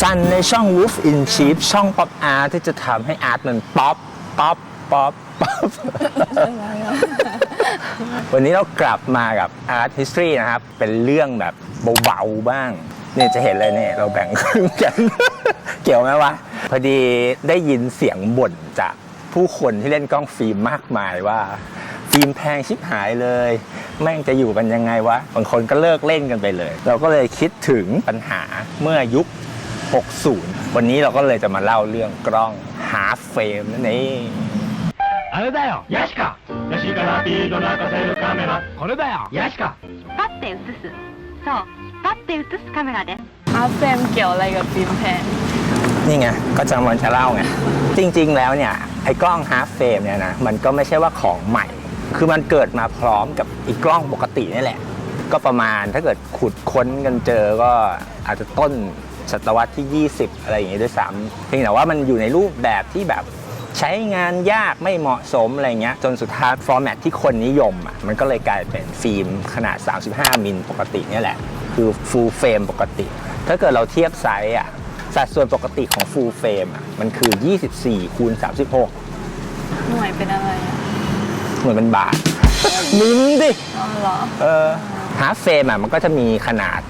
ซันในช่อง Wolf in Sheep ช่องป๊อปอาร์ตที่จะทำให้อาร์ตมันป๊อปป๊อปป๊อปป๊อป วันนี้เรากลับมากับ Art History นะครับ เป็นเรื่องแบบเบาๆบ้าง เนี่ยจะเห็นเลยเนี่ยเราแบ่งครึ่งกัน เกี่ยวไหมวะ พอดีได้ยินเสียงบ่นจากผู้คนที่เล่นกล้องฟิล์มมากมายว่าฟิล์มแพงชิบหายเลย แม่งจะอยู่กันยังไงวะ บางคนก็เลิกเล่นกันไปเลย เราก็เลยคิดถึงปัญหาเมื่อยุค 60 วันนี้เราก็เลยจะมาเล่าเรื่องกล้องฮาฟเฟรมนั่นเองあれだよヤシカヤシカラピード泣かせるカメラこれだよヤシカ引っ張って映すそう引っ張って映すカメラですอาเฟรมเกี่ยวอะไรกับฟิล์มแพนนี่ไงก็จำวันจะเล่าไงจริงๆแล้วเนี่ยไอ้กล้องฮาร์ฟเฟรมเนี่ยนะมันก็ไม่ใช่ว่าของใหม่ คือมันเกิดมาพร้อมกับอีกกล้องปกตินี่แหละ ก็ประมาณถ้าเกิดขุดค้นกันเจอก็อาจจะต้น ศตวรรษที่ 20 อะไรอย่างงี้ด้วยซ้ำเพียงแต่ว่ามันอยู่ในรูปแบบที่แบบใช้งานยากไม่เหมาะสมอะไรเงี้ยจนสุดท้ายฟอร์แมตที่คนนิยมอะมันก็เลยกลายเป็นฟิล์มขนาด 35 มิลปกติเนี่ยแหละ คือ full frame ปกติ ถ้าเกิดเราเทียบไซส์อะสัดส่วนปกติของ full frame อะมันคือ 24คูณ36 หน่วยเป็นอะไรอะเหมือนเป็นบาท มิลดิ อ๋อเหรอ เออฮาร์ฟเฟรมอะมันก็จะมีขนาด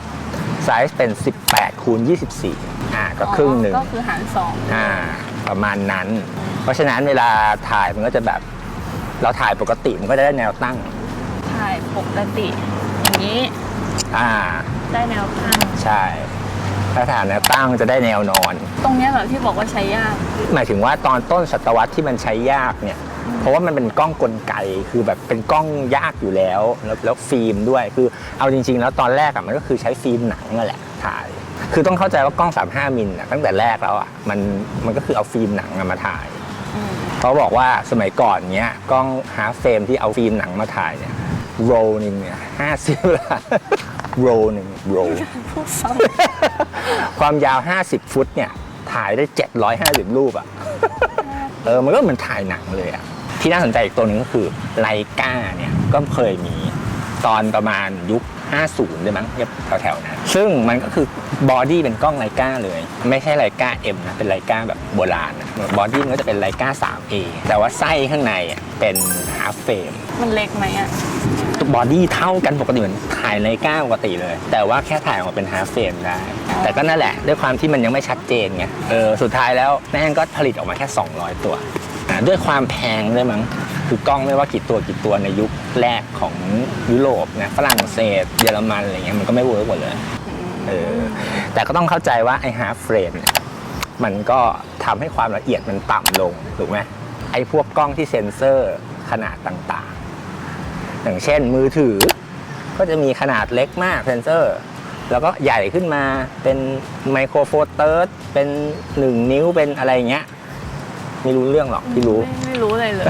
ไซส์เป็น 18คูณ24อ่าก็ครึ่งหนึ่งก็คือหารสองอ่าประมาณนั้น เพราะฉะนั้นเวลาถ่ายมันก็จะแบบ เราถ่ายปกติมันก็จะได้แนวตั้ง ถ่ายปกติ อย่างนี้ อ่า ได้แนวตั้ง ใช่ ถ้าถ่ายแนวตั้งจะได้แนวนอน ตรงเนี้ยเหรอที่บอกว่าใช้ยาก หมายถึงว่าตอนต้นศตวรรษที่มันใช้ยากเนี่ย เพราะว่ามันเป็นกล้องกลไกคือแบบเป็นกล้องยากอยู่แล้วแล้วแล้วฟิล์มด้วยคือเอาจริง ๆ แล้วตอนแรกอะมันก็คือใช้ฟิล์มหนังนั่นแหละถ่าย คือต้องเข้าใจว่ากล้อง 35มิลอะตั้งแต่แรกแล้วอะมันมันก็คือเอาฟิล์มหนังอะมาถ่ายอืมเขาบอกว่าสมัยก่อนเนี้ยกล้องฮาร์ฟเฟรมที่เอาฟิล์มหนังมาถ่ายเนี่ยโรหนึ่งเนี่ยห้าสิบล้านโรหนึ่งโรพูดซ้ความยาว 50 ฟุตเนี่ยถ่ายได้ 750 รูปอะเออมันก็เหมือนถ่ายหนังเลยอะ ที่น่าสนใจอีกตัวหนึงก็คือไลกาเนี่ยก็เคยมีตอนประมาณยุค 50ด้วยมั้งแถวๆนั้นซึ่งมันก็คือบอดี้เป็นกล้องไลกาเลย ไม่ใช่ไลกา M นะ เป็นไลกาแบบโบราณนะบอดี้มันก็จะเป็นไลกา 3A แต่ว่าไส้ข้างในอะเป็นฮาร์ฟเฟรมำมันเล็กไหมอะบอดี้เท่ากันปกติเหมือนถ่ายในก้าปกติเลย แต่ว่าแค่ถ่ายออกมาเป็นฮาร์ฟเฟรมได้ แต่ก็นั่นแหละ ด้วยความที่มันยังไม่ชัดเจนไงเออสุดท้ายแล้วแม่งก็ผลิตออกมาแค่ 200 ตัว อ่ด้วยความแพงด้วยมั้งคือกล้องไม่ว่ากี่ตัวกี่ตัวในยุคแรกของยุโรปนะฝรั่งเศสเยอรมันอะไรเงี้ยมันก็ไม่เวิร์กหมดเลยเออแต่ก็ต้องเข้าใจว่าไอ้ฮาร์ฟเฟรมเนี่ยมันก็ทำให้ความละเอียดมันต่ำลงถูกไหมไอ้พวกกล้องที่เซ็นเซอร์ขนาดต่างๆ อย่างเช่นมือถือ ก็จะมีขนาดเล็กมากเซนเซอร์ แล้วก็ใหญ่ขึ้นมาเป็นไมโครโฟเตอร์เป็น 1 นิ้วเป็นอะไรเงี้ย ไม่รู้เรื่องหรอกที่รู้ ไม่ไม่รู้เลยเลย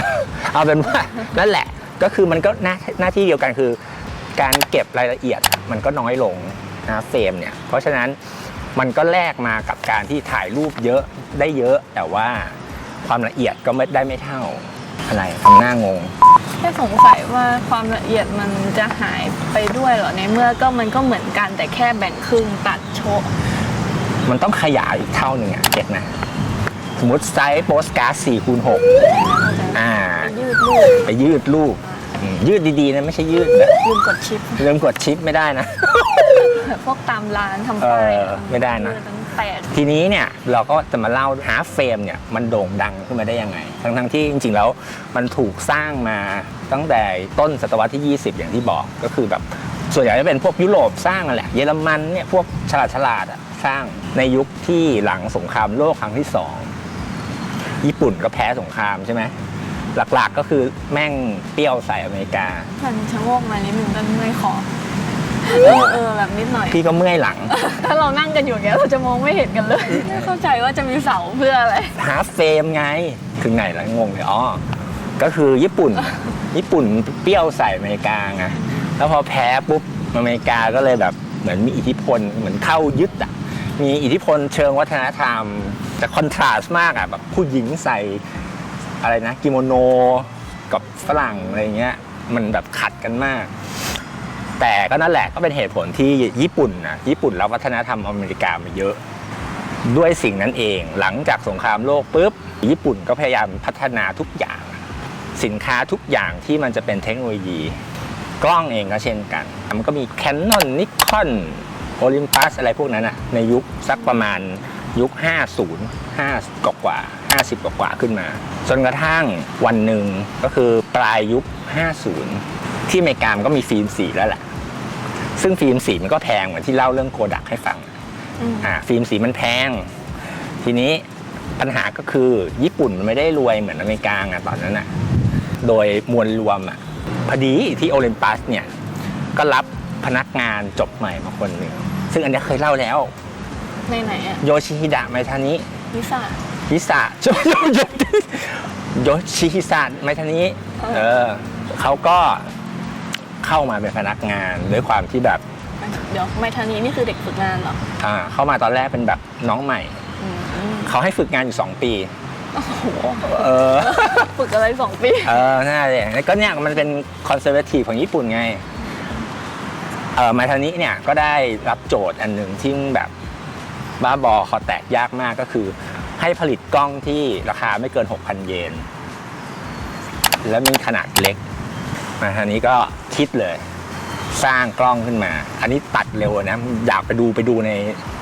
เอาเป็นว่านั่นแหละก็คือมันก็หน้าหน้าที่เดียวกันคือ การเก็บรายละเอียดอะมันก็น้อยลงนะเฟรมเนี่ย เพราะฉะนั้นมันก็แลกมากับการที่ถ่ายรูปเยอะได้เยอะ แต่ว่าความละเอียดก็ไม่ได้ไม่เท่าอะไรทำหน้างงแค่สงสัยว่าความละเอียดมันจะหายไปด้วยเหรอในเมื่อก็มันก็เหมือนกันแต่แค่แบ่งครึ่งตัดโชะมันต้องขยายอีกเท่าหนึ่งอะเก็ตนะ สมมติไซส์โปสการ์ด4คูณ6อ่ายืดลูกไปยืดรูปอืมยืดดีๆนะไม่ใช่ยืดแบบลืมกดชิปเริ่มกดชิปไม่ได้นะแบบพวกตามร้านทำป้ายเออไม่ได้นะยืตั้งแปดทีนี้เนี่ยเราก็จะมาเล่าฮาร์ฟเฟรมเนี่ยมันโด่งดังขึ้นมาได้ยังไง ทั้งๆที่จริงๆแล้วมันถูกสร้างมาตั้งแต่ต้นศตวรรษที่ 20 อย่างที่บอกก็คือแบบส่วนใหญ่จะเป็นพวกยุโรปสร้างนั่นแหละเยอรมันเนี่ยพวกฉลาดฉลาดๆอะสร้างในยุคที่หลังสงครามโลกครั้งที่สอง ญี่ปุ่นก็แพ้สงครามใช่ไหมหลักๆก็คือแม่งเปรี้ยวใส่อเมริกามันชะโงกมานิดนึงก็เมื่อยคอเออเออแบบนิดหน่อย พี่ก็เมื่อยหลัง ถ้าเรานั่งกันอยู่อย่างเงี้ยเราจะมองไม่เห็นกันเลยไม่เข้าใจว่าจะมีเสาเพื่ออะไรฮาร์ฟเฟรมไงถึงไหนแล้วงงเลยอ๋อก็คือญี่ปุ่น ญี่ปุ่นเปรี้ยวใส่อเมริกาไงแล้วพอแพ้ปุ๊บอเมริกาก็เลยแบบเหมือนมีอิทธิพลเหมือนเข้ายึดอะมีอิทธิพลเชิงวัฒนธรรม แต่คอนทราสต์มากอะแบบผู้หญิงใส่อะไรนะกิโมโนกับฝรั่งอะไรเงี้ยมันแบบขัดกันมาก แต่ก็นั่นแหละก็เป็นเหตุผลที่ญี่ปุ่นนะญี่ปุ่นรับวัฒนธรรมอเมริกามาเยอะ ด้วยสิ่งนั้นเอง หลังจากสงครามโลกปุ๊บญี่ปุ่นก็พยายามพัฒนาทุกอย่าง สินค้าทุกอย่างที่มันจะเป็นเทคโนโลยี กล้องเองก็เช่นกัน มันก็มี Canon Nikon Olympus อะไรพวกนั้นอะในยุคสักประมาณ ยุค 50 5กว่ากว่าๆ50 กว่ากว่าๆขึ้นมา จนกระทั่งวันหนึ่งก็คือปลายยุค 50 ที่อเมริกามันก็มีฟิล์มสีแล้วแหละซึ่งฟิล์มสีมันก็แพงเหมือนที่เล่าเรื่องโกดักให้ฟังอืมอ่าฟิล์มสีมันแพง ทีนี้ปัญหาก็คือญี่ปุ่นมันไม่ได้รวยเหมือนอเมริกาไงตอนนั้นอะโดยมวลรวมอะพอดีที่โอลิมปัสเนี่ยก็รับพนักงานจบใหม่มาคนหนึ่งซึ่งอันเนี้ยเคยเล่าแล้ว ในไหนอะโยชิฮิดะไมทานิลิซ่าฮิสะโยโยโยโยชิฮิสะไมทานิเออเออเขาก็เข้ามาเป็นพนักงานด้วยความที่แบบ เดี๋ยวไมทานีนี่คือเด็กฝึกงานเหรออ่าเข้ามาตอนแรกเป็นแบบน้องใหม่อืมเขาให้ฝึกงานอยู่ 2 ปีโอ้โหเออฝึกอะไรสองปี เออน่าเลยแล้วก็เนี่ยมันเป็นคอนเซอร์เวทีฟของญี่ปุ่นไง เออมาทานิเนี่ยก็ได้รับโจทย์อันหนึ่งที่แบบ บ้าบอคอแตกยากมากก็คือ ให้ผลิตกล้องที่ราคาไม่เกิน 6,000 เยน แล้วมีขนาดเล็กมาทานิก็คิดเลย สร้างกล้องขึ้นมา อันนี้ตัดเร็วนะ อยากไปดูไปดูใน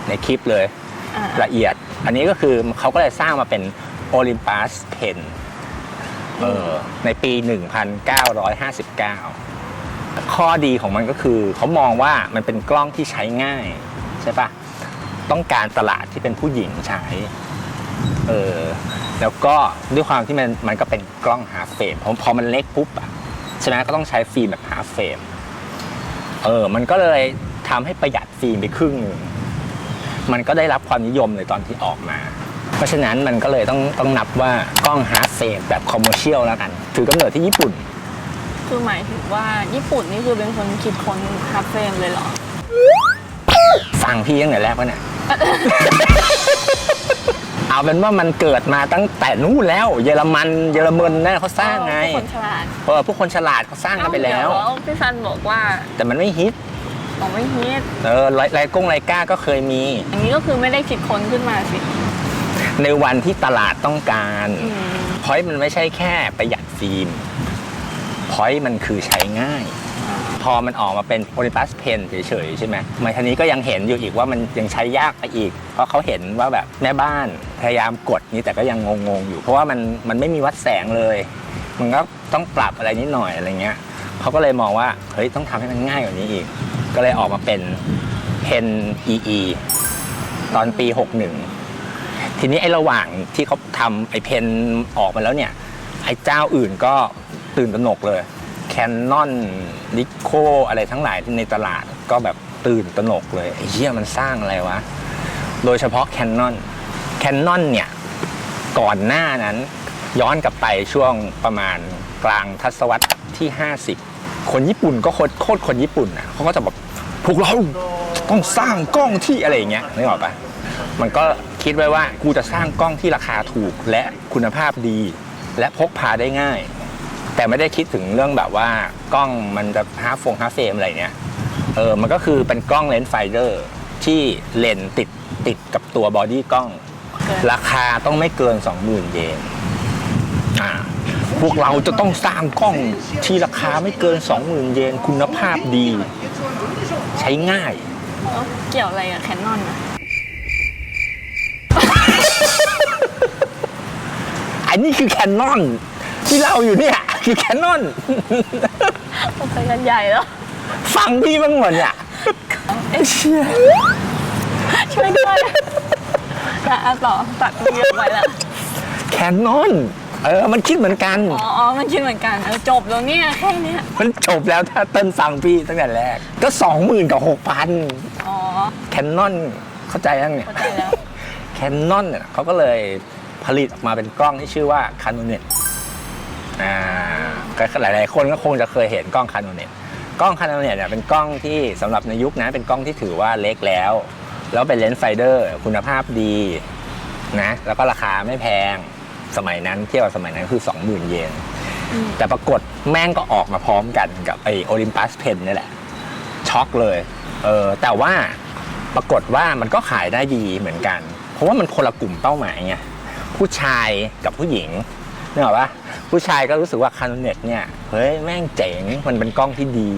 ในคลิปเลยอ่าละเอียด อันนี้ก็คือเขาก็เลยสร้างมาเป็น Olympus Pen เออในปี 1959 ข้อดีของมันก็คือ เขามองว่ามันเป็นกล้องที่ใช้ง่าย ใช่ปะ ต้องการตลาดที่เป็นผู้หญิงใช้ เออ แล้วก็ด้วยความที่มันมันก็เป็นกล้องฮาเฟรมพอพอมันเล็กปุ๊บอะฉะนั้นก็ต้องใช้ฟิล์มแบบฮาเฟรม เออ มันก็เลยทำให้ประหยัดฟิล์มไปครึ่งหนึ่ง มันก็ได้รับความนิยมเลยตอนที่ออกมา เพราะฉะนั้นมันก็เลยต้องต้องนับว่ากล้องฮาร์ดเฟรมแบบคอมเมอร์เชียลแล้วกัน ถือกำเนิดที่ญี่ปุ่น คือหมายถึงว่าญี่ปุ่นนี่คือเป็นคนคิดค้นฮาร์เฟรมเลยเหรอ ฟังพี่ตั้งแต่แรกวะเนี่ย เอาเป็นว่ามันเกิดมาตั้งแต่นู้นแล้ว เยอรมันเยอรมันนั่นเขาสร้างไงผู้คนฉลาดเออพวกคนฉลาดเขาสร้างกันไปแล้ว เอ้าเดี๋ยพี่ซันบอกว่าแต่มันไม่ฮิตบอกไม่ฮิตเออไลไลกงไลกาก็เคยมีอย่างนี้ก็คือไม่ได้คิดค้นขึ้นมาสิในวันที่ตลาดต้องการอืมพอยต์มันไม่ใช่แค่ประหยัดฟิล์มพอยต์มันคือใช้ง่ายพ อมันออกมาเป็น Olympus Pen เฉยๆใช่ไหมมาทีนี้ก็ยังเห็นอยู่อีกว่ามันยังใช้ยากไปอีก เพราะเขาเห็นว่าแบบแม่บ้านพยายามกดนี้แต่ก็ยังงงๆอยู่ เพราะว่ามันมันไม่มีวัดแสงเลย มันก็ต้องปรับอะไรนิดหน่อยอะไรเงี้ยเขาก็เลยมองว่าเฮ้ยต้องทำให้มันง่ายกว่านี้อีก ก็เลยออกมาเป็น Pen EE ตอนปี 61 ทีนี้ไอ้ระหว่างที่เขาทำไอ้เพนออกมาแล้วเนี่ยไอ้เจ้าอื่นก็ตื่นตระหนกเลย นนอนนิโคอะไรทั้งหลายในตลาดก็แบบตื่นตระหนกเลยไอ้เหี้ยมันสร้างอะไรวะ โดยเฉพาะแคนนอนแคนนอนเนี่ย ก่อนหน้านั้นย้อนกลับไปช่วงประมาณกลางทศวรรษที่ 50 คนญี่ปุ่นก็โคตรโคตรคนญี่ปุ่นอะเขาก็จะแบบพวกเราต้องสร้างกล้องที่อะไรอย่างเงี้ยนึกออกปะมันก็คิดไว้ว่ากูจะสร้างกล้องที่ราคาถูกและคุณภาพดี และพกพาได้ง่าย แต่ไม่ได้คิดถึงเรื่องแบบว่ากล้องมันจะฮาร์ฟงฮาร์ฟเฟรมอะไรเนี้ยเออมันก็คือเป็นกล้องเลนส์ไฟเดอร์ที่เลนส์ติดติดกับตัวบอดี้กล้องเกินราคาต้องไม่เกิน 20,000 เยนอ่าพวกเราจะต้องสร้างกล้องที่ราคาไม่เกิน 20,000 เยนคุณภาพดี ใช้ง่ายแล้วเกี่ยวอะไรกับแคนนอนอะอันนี้คือแคนนอนที่เราอยู่เนี่ย คือแคนนอนมันไปกันใหญ่แล้ว ฟังพี่บ้างหมดเนี่ยเอ๊ะช่วยด้วยจะอะต่อตัดเยอะไปแล้วแคนนอน เออ มันคิดเหมือนกัน อ๋ออ๋อมันคิดเหมือนกันเออจบแล้วเนี่ยแค่เนี้ยมันจบแล้วถ้าเต้นฟังพี่ตั้งแต่แรก ก็สองหมื่นกับหกพันอ๋อแคนนอนเข้าใจยังเนี่ยเข้าใจแล้ว แคนนอนเนี่ยเขาก็เลยผลิตออกมาเป็นกล้องที่ชื่อว่าคา n นเน็ต อ่าก็หลายๆ คนก็คงจะเคยเห็นกล้องคา n นเน็ตกล้องคา n นเน็ตเนี่ยเป็นกล้องที่สำหรับในยุคนั้นเป็นกล้องที่ถือว่าเล็กแล้ว แล้วเป็นเลนส์ไฟเดอร์คุณภาพดีนะแล้วก็ราคาไม่แพงสมัยนั้นเทียบกับสมัยนั้นคือ 20,000 เยนอืมแต่ปรากฏแม่งก็ออกมาพร้อมกันกับไอโอลิมปัสเพนนี่แหละช็อกเลยเออแต่ว่าปรากฏว่ามันก็ขายได้ดีเหมือนกัน เพราะว่ามันคนละกลุ่มเป้าหมายไงผู้ชายกับผู้หญิง นึกออกปะผู้ชายก็รู้สึกว่าคาโนเน็ตเนี่ยเฮ้ยแม่งเจ๋งมันเป็นกล้องที่ดี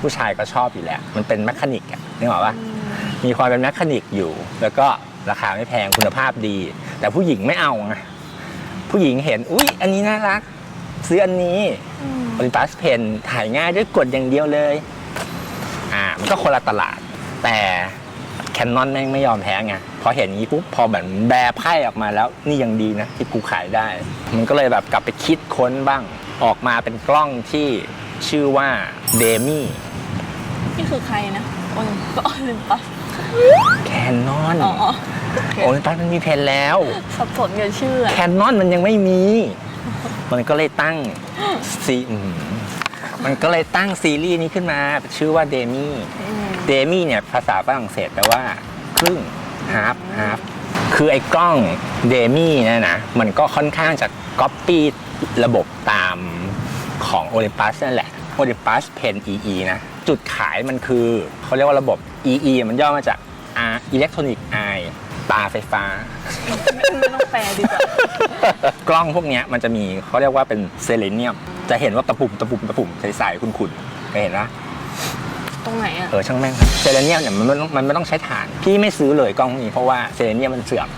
ผู้ชายก็ชอบอยู่แล้ว มันเป็นแมคานิกอะนึกออกปะมีความเป็นแมคานิกอยู่ แล้วก็ราคาไม่แพงคุณภาพดี แต่ผู้หญิงไม่เอาไงผู้หญิงเห็นอุ๊ยอันนี้น่ารัก ซื้ออันนี้อืมโอลิมปัสเพนถ่ายง่ายด้วยกดอย่างเดียวเลยอ่ามันก็คนละตลาด แต่แคนนอนแม่งไม่ยอมแพ้ไง พอเห็นอย่างนี้ปุ๊บพอแบบแบร์ไพ่ออกมาแล้วนี่ยังดีนะที่กูขายได้ มันก็เลยแบบกลับไปคิดค้นบ้าง ออกมาเป็นกล้องที่ชื่อว่าเดมี่นี่คือใครนะโอลิมก็โอลิมปัสแคนนอนอ๋อโอเคโอลิมปัสมันมีเพนแล้วสับสนกับชื่ออะแคนนอนมันยังไม่มี มันก็เลยตั้งซีอืมมันก็เลยตั้งซีรีส์นี้ขึ้นมาชื่อว่าเดมี่อืมเดมี่เนี่ยภาษาฝรั่งเศสแปลว่าครึ่ง ฮาร์ฟฮาร์ฟคือไอ้กล้องเดมี่เนี่ยนะมันก็ค่อนข้างจะก๊อปปี้ระบบตามของโอลิมปัสนั่นแหละโอลิมปัสเพน EE นะ จุดขายมันคือเขาเรียกว่าระบบ EE มันย่อมาจาก R Electronic Eye ตาไฟฟ้าไม่ต้องแปลดีกว่ากล้องพวกเนี้ยมันจะมีเขาเรียกว่าเป็นเซเลเนียม จะเห็นว่าตะปุ่มตะปุ่มตะปุ่มใสๆขุ่นๆเคยเห็นนะ ตรงไหนอะ เออช่างแม่งเซเลเนียมเนี่ยมันไม่ต้องมันไม่ต้องใช้ถ่าน พี่ไม่ซื้อเลยกล้องพวกนี้เพราะว่าเซเลเนียมมันเสื่อม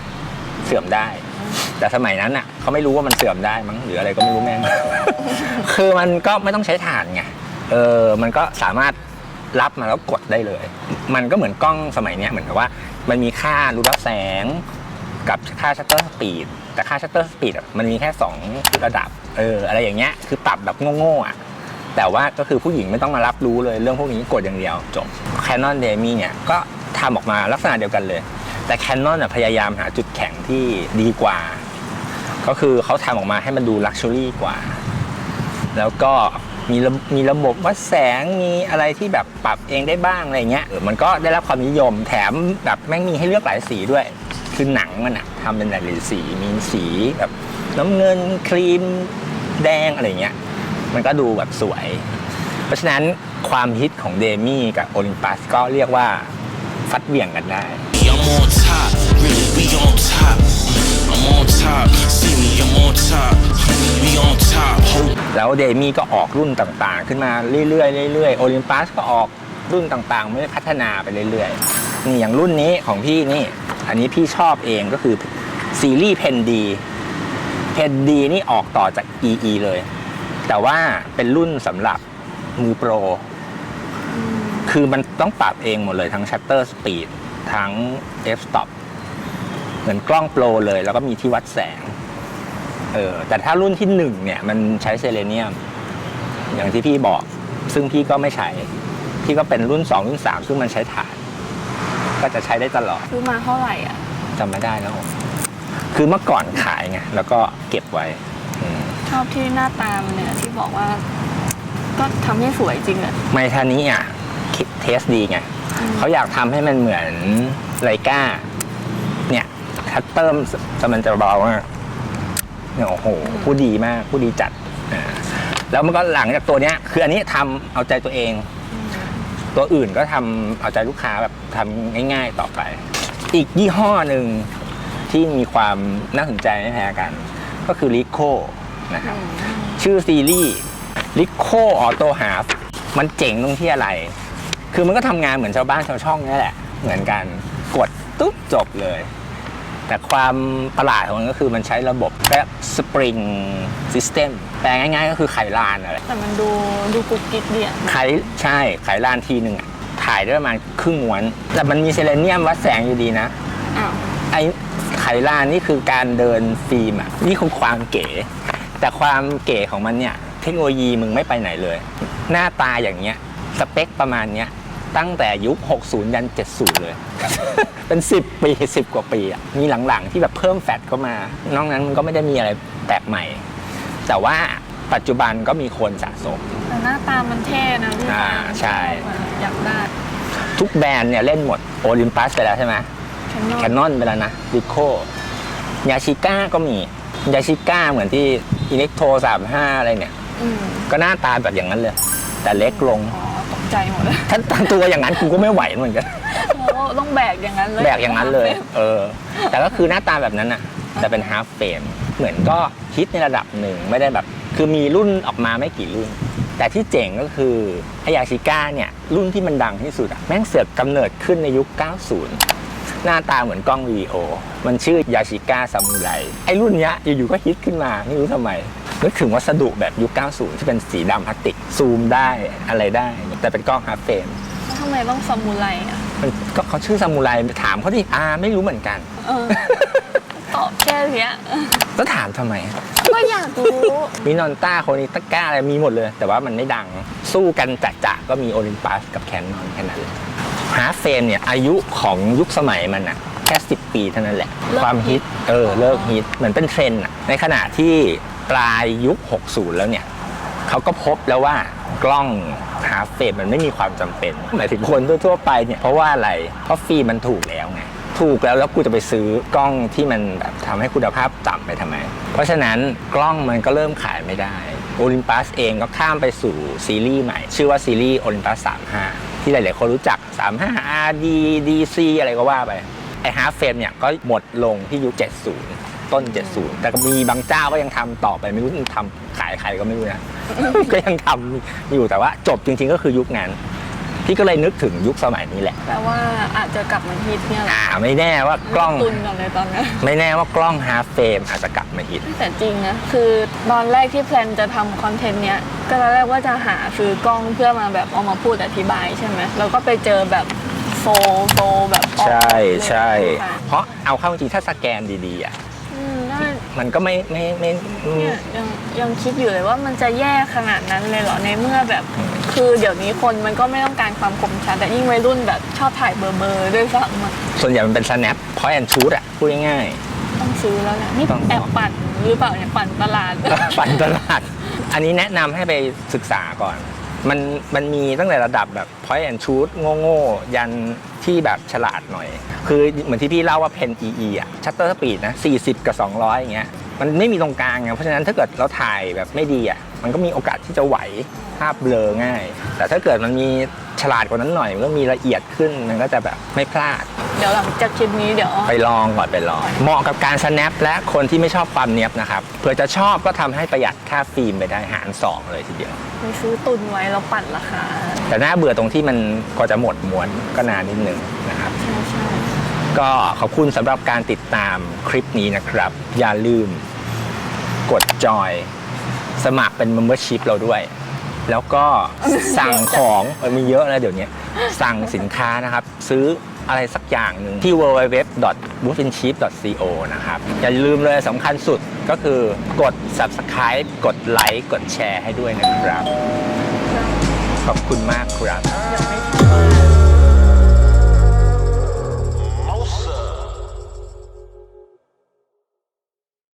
เสื่อมได้ แต่สมัยนั้นอะเขาไม่รู้ว่ามันเสื่อมได้มั้งหรืออะไรก็ไม่รู้แม่ง คือมันก็ไม่ต้องใช้ถ่านไงเออมันก็สามารถรับมาแล้วกดได้เลย มันก็เหมือนกล้องสมัยเนี้ยเหมือนกับว่า มันมีค่ารูรับแสง กับค่าชัตเตอร์สปีดแต่ค่าชัตเตอร์สปีดมันมีแค่ 2 ระดับเอออะไรอย่างเงี้ยคือปรับแบบโง่ๆอะ แต่ว่าก็คือผู้หญิงไม่ต้องมารับรู้เลยเรื่องพวกนี้กดอย่างเดียวจบ Canon d e m i เนี่ยก็ทำออกมาลักษณะเดียวกันเลย แต่ Canon น่ะพยายามหาจุดแข็งที่ดีกว่า ก็คือเขาทำออกมาให้มันดูลักชัวรี่กว่า แล้วก็มีมีระบบวัดแสงมีอะไรที่แบบปรับเองได้บ้างอะไรเงี้ยมันก็ได้รับความนิยมแถมแบบแม่งมีให้เลือกหลายสีด้วย คือหนังมันอะทำเป็นหลายสีมีสีแบบน้ำเงินครีมแดงอะไรเงี้ย มันก็ดูแบบสวย เพราะฉะนั้นความฮิตของเดมี่กับโอลิมปัสก็เรียกว่าฟัดเหวี่ยงกันได้ I'm on top, really, we on top. I'm on top, see me, I'm on top. We on top, hold แล้วเดมี่ก็ออกรุ่นต่างๆ ขึ้นมาเรื่อยๆเรื่อยๆโอลิมปัสก็ออกรุ่นต่างๆ ไม่ได้พัฒนาไปเรื่อยๆ นี่อย่างรุ่นนี้ของพี่นี่ อันนี้พี่ชอบเองก็คือซีรีส์เพนดีเพนดีนี่ออกต่อจาก EE เลย แต่ว่าเป็นรุ่นสำหรับมือโปร คือมันต้องปรับเองหมดเลยทั้งชัตเตอร์สปีดทั้ง f stop เหมือนกล้องโปรเลย แล้วก็มีที่วัดแสง เออ แต่ถ้ารุ่นที่หนึ่งเนี่ย มันใช้เซเลเนียม อย่างที่พี่บอก ซึ่งพี่ก็ไม่ใช้ พี่ก็เป็นรุ่น2รุ่น3ซึ่งมันใช้ถ่าน ก็จะใช้ได้ตลอด ซื้อมาเท่าไหร่อะจำไม่ได้แล้ว คือเมื่อก่อนขายไง แล้วก็เก็บไว้ อืมชอบที่หน้าตามันเนี่ยที่บอกว่าก็ทำให้สวยจริงอะไมทานี้อะคิดเทสดีไงเขาอยากทำให้มันเหมือนไลกาเนี่ยคัตเตอร์จะมันจะเบามากเนี่ยโอ้โหผู้ดีมากผู้ดีจัดอ่าแล้วมันก็หลังจากตัวเนี้ย คืออันนี้ทำเอาใจตัวเอง ตัวอื่นก็ทำเอาใจลูกค้าแบบทำง่ายๆต่อไป อีกยี่ห้อหนึ่งที่มีความน่าสนใจไม่แพ้กัน ก็คือ r i c o นะครับ ชื่อซีรีส์ r i c o Auto Half มันเจ๋งตรงที่อะไร คือมันก็ทำงานเหมือนชาวบ้านชาวช่องนี่แหละ เหมือนกันกดตุ๊บจบเลย แต่ความประหลาดของมันก็คือมันใช้ระบบแบบ Spring System แปลง่ายๆก็คือไขลานอะไรแต่มันดูดูกุ๊กกิ๊กดีอะไขใช่ไขลานทีหนึ่งอะถ่ายได้ประมาณครึ่งม้วน แต่มันมีเซเลเนียมวัดแสงอยู่ดีนะอ้าวไอ้ไขลานนี่คือการเดินฟิล์มอะ นี่คือความเก๋ แต่ความเก๋ของมันเนี่ยเทคโนโลยีมึงไม่ไปไหนเลย หน้าตาอย่างเงี้ยสเปคประมาณเนี้ยตั้งแต่ยุค 60 ยัน 70 เลย เป็น 10 ปี 10 กว่าปีอะ มีหลังๆ ที่แบบเพิ่มแฟตเข้ามา นอกนั้นมันก็ไม่ได้มีอะไรแปลกใหม่ แต่ว่าปัจจุบันก็มีคนสะสม แต่หน้าตามันเท่นะพี่อ่าใช่ อยากได้ ทุกแบรนด์เนี่ยเล่นหมดโอลิมปัสไปแล้วใช่ไหมแคนนอนแคนนอนไปแล้วนะดิโคยาชิก้าก็มียาชิก้าเหมือนที่ อิเล็กโทร35อะไรเนี่ย อืมก็หน้าตาแบบอย่างนั้นเลย แต่เล็กลง อ๋อตกใจใจหมดเลยถ้าตั้งตัวอย่างนั้นกูก็ไม่ไหวเหมือนกัน โอ้ต้องแบกอย่างนั้นเลยแบกอย่างนั้นเลย เออ แต่ก็คือหน้าตาแบบนั้นอะ แต่เป็นฮาร์ฟเฟรมเหมือนก็ฮิตในระดับหนึ่งไม่ได้แบบ คือมีรุ่นออกมาไม่กี่รุ่น แต่ที่เจ๋งก็คือไอยาชิก้าเนี่ย รุ่นที่มันดังที่สุดอะแม่งเสือกกำเนิดขึ้นในยุค 90 หน้าตาเหมือนกล้องวิดีโอ มันชื่อยาชิก้าซามูไรไอรุ่นเนี้ยอยู่ๆก็ฮิตขึ้นมา ไม่รู้ทำไมนึกถึงวัสดุแบบยุค 90 ที่เป็นสีดำพลาสติก ซูมได้อะไรได้ แต่เป็นกล้องฮาร์ฟเฟรมแล้วทำไมต้องซามูไรอะมันก็เขาชื่อซามูไรถามเขาดิอ่าไม่รู้เหมือนกันเออตอบแค่เนี้ยแล้วถามทำไม ก็อยากรู้มินอนต้าโคนิตาก้าอะไรมีหมดเลย แต่ว่ามันไม่ดัง สู้กันจะจะๆก็มีโอลิมปัสกับแคนนอนแค่นั้นเลย ฮาร์ฟเฟรมเนี่ยอายุของยุคสมัยมันอะแค่10 ปีเท่านั้นแหละ ความฮิตเออเลิกฮิตเหมือนเป็นเทรนด์อะในขณะที่ปลายยุค 60 แล้วเนี่ยเขาก็พบแล้วว่ากล้องฮาร์ฟเฟรมมันไม่มีความจำเป็นหมายถึงคนทั่วๆไปเนี่ยเพราะว่าอะไรเพราะฟิล์มมันถูกแล้วไงถูกแล้วแล้วกูจะไปซื้อกล้องที่มันแบบทำให้คุณภาพต่ำไปทำไม เพราะฉะนั้นกล้องมันก็เริ่มขายไม่ได้โอลิมปัสเองก็ข้ามไปสู่ซีรีส์ใหม่ ชื่อว่าซีรีส์โอลิมปัส35 ที่หลายๆคนรู้จัก 35 RD DC อะไรก็ว่าไป ไอฮาร์ฟเฟรมเนี่ยก็หมดลงที่ยุค 70 ต้น 70 แต่ก็มีบางเจ้าก็ยังทำต่อไปไม่รู้ทำขายใครก็ไม่รู้นะ ก็ยังทำอยู่แต่ว่าจบจริงๆก็คือยุคนั้น พี่ก็เลยนึกถึงยุคสมัยนี้แหละแปลว่าอาจจะกลับมาฮิตเนี่ยแหละอ่าไม่แน่ว่ากล้อง ตุนก่อนเลยตอนนี้ไม่แน่ว่ากล้องฮาร์ฟเฟรมอาจจะกลับมาฮิต แต่จริงนะคือตอนแรกที่แพลนจะทำคอนเทนต์เนี้ยก็ตอนแรกว่าจะหาซื้อกล้องเพื่อมาแบบเอามาพูดอธิบายใช่ไหมแล้วก็ไปเจอแบบโฟโฟแบบออกใช่ใช่ค่ะ เพราะเอาเข้าจริงๆถ้าสแกนดีๆอะอืมน่า มันก็ไม่ไม่ไม่อืม เนี่ยยังยังคิดอยู่เลยว่ามันจะแย่ขนาดนั้นเลยเหรอในเมื่อแบบ คือเดี๋ยวนี้คนมันก็ไม่ต้องการความคมชัดแต่ยิ่งวัยรุ่นแบบชอบถ่ายเบอร์เบอร์ด้วยซ้ำอะส่วนใหญ่มันเป็น snap point and shoot อะพูดง่าย ต้องซื้อแล้วแหละนี่ต้อง แอบปั่นหรือเปล่าเนี่ยปั่นตลาด ๆ ปั่นตลาด อันนี้แนะนำให้ไปศึกษาก่อน มันมันมีตั้งแต่ระดับแบบ point and shoot โง่ๆยันที่แบบฉลาดหน่อย คือเหมือนที่พี่เล่าว่าเพน EE อะ shutter speed นะ 40 กับ 200 อย่างเงี้ยมันไม่มีตรงกลางไงเพราะฉะนั้นถ้าเกิดเราถ่ายแบบไม่ดีอะมันก็มีโอกาสที่จะไหวภาพเบลอง่าย แต่ถ้าเกิดมันมีฉลาดกว่านั้นหน่อย มันก็มีละเอียดขึ้นมันก็จะแบบไม่พลาดเดี๋ยวหลังจากคลิปนี้เดี๋ยว ไปลองก่อนไปลอง เหมาะกับการ snap และคนที่ไม่ชอบความเนียบนะครับเผื่อจะชอบก็ทำให้ประหยัดค่าฟิล์มไปได้หาร 2 เลยทีเดียวไปซื้อตุนไว้แล้วปั่นราคาแต่น่าเบื่อตรงที่มันกว่าจะหมดม้วนก็นานนิดนึงนะครับ ใช่ใช่ก็ขอบคุณสำหรับการติดตามคลิปนี้นะครับ อย่าลืมกดจอย สมัครเป็น membership เราด้วย แล้วก็สั่งของเออมีเยอะนะเดี๋ยวนี้ สั่งสินค้านะครับ ซื้อ อะไรสักอย่างหนึ่งที่ www.woodinship.co นะครับ อย่าลืมเลยสำคัญสุดก็คือกด subscribe กดไลค์ กดแชร์ให้ด้วยนะครับ ขอบคุณมากครับ